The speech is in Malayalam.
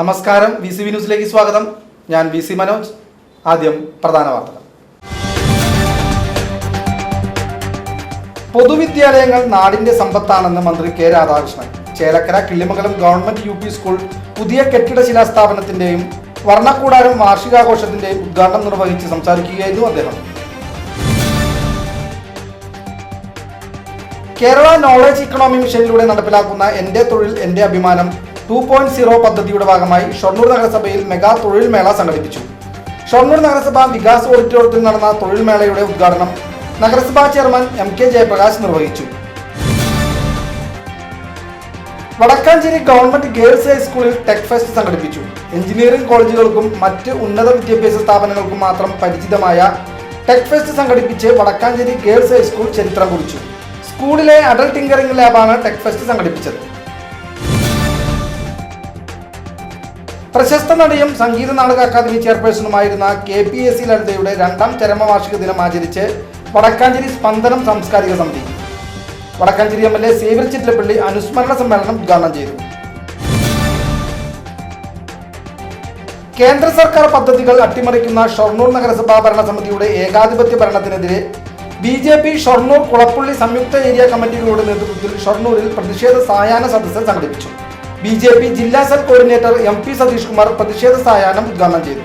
നമസ്കാരം. വി സി വി ന്യൂസിലേക്ക് സ്വാഗതം. ഞാൻ വി സി മനോജ്. ആദ്യം പ്രധാന വാർത്തകൾ. പൊതുവിദ്യാലയങ്ങൾ നാടിന്റെ സമ്പത്താണെന്ന് മന്ത്രി K Radhakrishnan. Chelakkara Killimangalam government U P school പുതിയ കെട്ടിട ശിലാസ്ഥാപനത്തിന്റെയും വർണക്കൂടാരം വാർഷികാഘോഷത്തിന്റെയും ഉദ്ഘാടനം നിർവഹിച്ച് സംസാരിക്കുകയായിരുന്നു അദ്ദേഹം. കേരള നോളജ് ഇക്കണോമി മിഷനിലൂടെ നടപ്പിലാക്കുന്ന എന്റെ തൊഴിൽ എന്റെ അഭിമാനം ടു പോയിന്റ് സീറോ പദ്ധതിയുടെ ഭാഗമായി ഷൊർണൂർ നഗരസഭയിൽ മെഗാ തൊഴിൽ മേള സംഘടിപ്പിച്ചു. ഷൊർണൂർ നഗരസഭ വികാസ് ഓഡിറ്റോറിയത്തിൽ നടന്ന തൊഴിൽ മേളയുടെ ഉദ്ഘാടനം നഗരസഭാ ചെയർമാൻ എം കെ ജയപ്രകാശ് നിർവഹിച്ചു. വടക്കാഞ്ചേരി ഗവൺമെന്റ് ഗേൾസ് ഹൈസ്കൂളിൽ ടെക് ഫെസ്റ്റ് സംഘടിപ്പിച്ചു. എഞ്ചിനീയറിംഗ് കോളേജുകൾക്കും മറ്റ് ഉന്നത വിദ്യാഭ്യാസ സ്ഥാപനങ്ങൾക്കും മാത്രം പരിചിതമായ ടെക് ഫെസ്റ്റ് സംഘടിപ്പിച്ച് വടക്കാഞ്ചേരി ഗേൾസ് ഹൈസ്കൂൾ ചരിത്രം കുറിച്ചു. സ്കൂളിലെ അഡൽട്ട് ടിങ്കറിംഗ് ലാബാണ് ടെക് ഫെസ്റ്റ് സംഘടിപ്പിച്ചത്. പ്രശസ്ത നടിയും സംഗീത നാടക അക്കാദമി ചെയർപേഴ്സണുമായിരുന്ന കെ പി എസ് സി ലളിതയുടെ രണ്ടാം ചരമവാർഷിക ദിനം ആചരിച്ച് വടക്കാഞ്ചേരി സ്പന്ദനം സാംസ്കാരിക സമിതി. Wadakkanchery M L A Xavier Chittilappilly അനുസ്മരണ സമ്മേളനം ഉദ്ഘാടനം ചെയ്തു. കേന്ദ്ര സർക്കാർ പദ്ധതികൾ അട്ടിമറിക്കുന്ന ഷൊർണൂർ നഗരസഭാ ഭരണസമിതിയുടെ ഏകാധിപത്യ ഭരണത്തിനെതിരെ B J P Shoranur Kulappully സംയുക്ത ഏരിയ കമ്മിറ്റികളുടെ നേതൃത്വത്തിൽ ഷൊർണൂരിൽ പ്രതിഷേധ സായാഹ്ന സദസ്സ് സംഘടിപ്പിച്ചു. ബി ജില്ലാ cell coordinator M P Satheesh Kumar പ്രതിഷേധ സായാഹ്നം ഉദ്ഘാടനം ചെയ്തു.